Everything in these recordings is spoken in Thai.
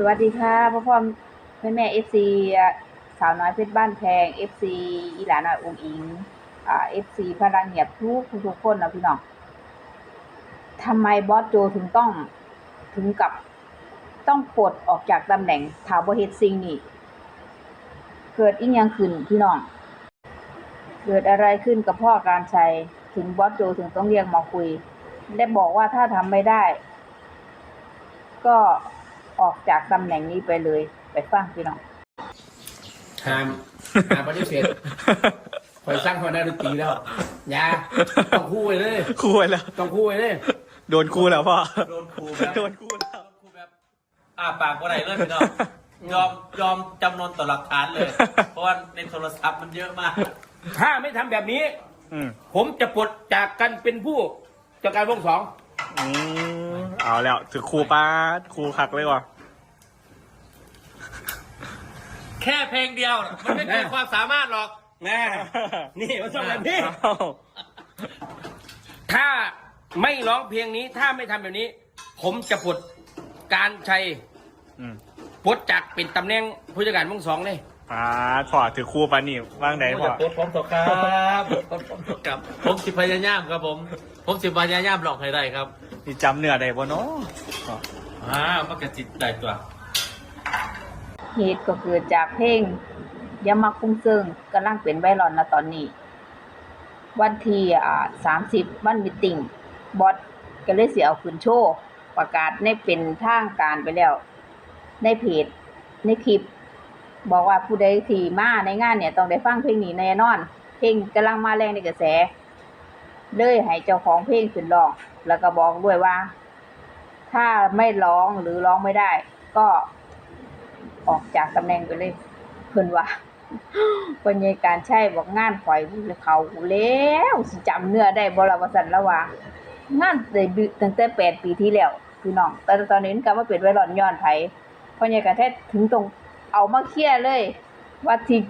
สวัสดีค่ะพ่อพ่อแม่แม่เอฟซีสาวน้อยเพชรบ้านแพงเอฟซีอีหลาน้อยองอิงอ่าเอฟซีพลังเงียบทุกทุกคนนะพี่น้องทำไมบอสโจถึงต้องถึงกับต้องปลดออกจากตำแหน่งถาวรเฮดซิงนี่ เกิดอีกยังขึ้นพี่น้อง เกิดอะไรขึ้นกับพ่อการชัยถึงบอสโจถึงต้องเรียกมาคุยและบอกว่าถ้าทำไม่ได้ ก็ ออกจากตำแหน่งนี้ไปเลย ไปฟังพี่น้องห้ามห้ามปฏิเสธคอยสร้างคนได้ดนตรีแล้วอย่าต้องคู่ไปเลย คู่ไปแล้ว ต้องคู่ไปเลย โดนคู่แล้วพ่อ โดนครูแบบโดนคู่แล้วครูแบบอ่าปากว่าไรเลยพี่น้องยอมยอมจำนนต่อหลักฐานเลย เพราะว่าในโทรศัพท์มันเยอะมาก ถ้าไม่ทำแบบนี้อืมผมจะปลดจากกันเป็นผู้จัดการวงสองอืม เอาแล้ว ถือครูป้าดครูคักเลยว่ะ แค่เพลงเดียวมันไม่เกินความสามารถหรอกแน่นี่มันต้องแบบนี้เอ้าถ้าไม่ร้องเพลงนี้ถ้าไม่ทำแบบนี้ ผมจะปลดการชัยอืมปลดจากเป็นตำแหน่งผู้จัดการวงสองเลยป้าดพ่อถือครูปานี่ว่างไหนผมพ่อจะโพสต์พร้อมต่อครับโพสต์พร้อมต่อครับ ผมสิพยายามครับผม ผมสิพยายามหลอกให้ได้ครับ นี่จำเนื้อได้บ่เนาะอ่ามันกระจิตได้ตัว เหตุก็เกิดจากเพลงยามาคุ้งเซิงกำลังเป็นไวรัลนะตอนนี้ วันที่อ่าสามสิบวันมิตติ้งบอสก็เลยเสียเอาคืนโชว์ ประกาศในเป็นทางการไปแล้ว ในเพจในคลิป บอกว่าผู้ใดที่มาในงานเนี่ยต้องได้ฟังเพลงนี้แน่นอน เพลงกำลังมาแรงในกระแส เลยให้เจ้าของเพลงขึ้นร้อง แล้วก็บอกด้วยว่า ถ้าไม่ร้องหรือร้องไม่ได้ ก็ออกจากตำแหน่งไปเลย เพิ่นว่าปัญญาการใช่บอกงานข่อยเขาแล้วสิจำเนื้อได้บ่ล่ะว่าซั่นล้วว่างานได้ดึกตั้งแต่แปดปีที่แล้วพี่น้องแต่ตอนนี้มันก็มาเป็นไวรัลย้อนไผปัญญาการแท้ถึงตรงเอามาเคลียเลย ว่าที่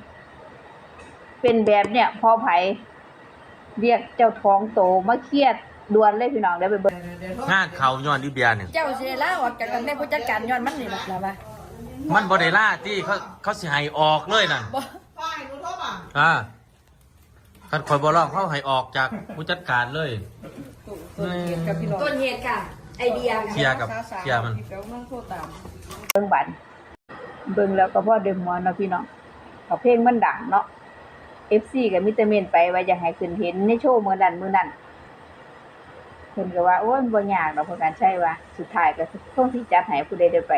เป็นแบบเนี่ยพอไผเรียกเจ้าท้องโตมาเคลีย ด่วนเลยพี่น้องได้ไปเบิ่งงานเขาย้อนดิเบียเนี่ยเจ้าเสียล่าออกจากตำแหน่งผู้จัดการย้อนมันนี่หรอกล่ะวะมันบอดล่าที่เขาเขาสิให้ออกเลยน่ะบ่อ่าคันคอยบอลองเขาให้ออกจากผู้จัดการเลยนี่ต้นเหตุค่ะ ไอเดียเคลียร์กับเคลียร์มันเบิ่งบันเบิ่งแล้วก็พอเดมวนเนาะพี่น้องเอาเพลงมันดังเนาะ FC ก็มิเตอร์เมนไปว่าอยากให้ขึ้นเห็นในโชว์มื้อนั้นมื้อนั้น เพิ่นก็ว่าโอ้ยบ่ยากดอกเพิ่นกันใช่ว่าสุดท้ายก็คงสิจัดให้ผู้ใดได้ไป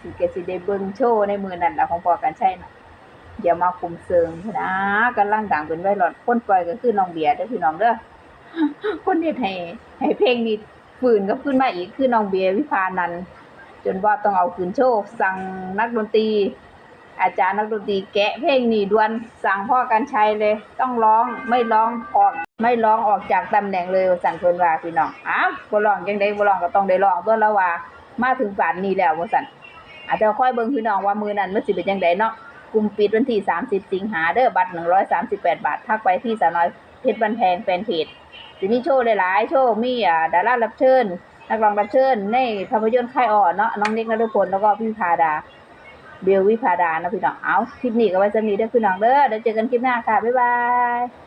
สิก็สิได้เบิ่งโชว์ในมื้อนั้นล่ะของพ่อกันใช่น่ะอย่ามาคุมเซิงพุ่นนะกำลังดังเป็นไวรัลคนปล่อยก็คือน้องเบียร์เด้อพี่น้องเด้อคนเฮ็ดให้ให้เพลงนี้ฟื้นกลับขึ้นมาอีกคือน้องเบียร์วิภานันจนว่าต้องเอาคืนโชว์สั่งนักดนตรีอาจารย์นักดนตรีแกะเพลงนี่ด่วนสั่งพ่อกันชัยเลย ต้องร้องไม่ร้องออก ไม่ร้องออกจากตำแหน่งเลยสั่งเพิ่นว่าพี่น้องอ้าวบ่ร้องจังได๋บ่ร้องก็ต้องได้ร้องตัวแล้วว่า มาถึงป่านนี้แล้วว่าสั่นอาจจะค่อยเบิ่งพี่น้องว่ามือนั้นมันสิเป็นจังไดเนาะกลุ่มปิดวันที่ 30 สิงหาเด้อบัตร 138 บาททักไปที่สาวน้อยเพชรบันแพงแฟนเพจสิมีโชว์หลายๆโชว์มีอ่าดารารับเชิญนักร้องรับเชิญในภาพยนตร์ค่ายอ่อนเนาะน้องเน็กนฤพลแล้วก็พี่พาดาเบลวิพาดานะพี่น้องเอาคลิปนี้ก็ไว้สำนีเด้อพี่น้องเด้อเดี๋ยวเจอกันคลิปหน้าค่ะบ๊ายบาย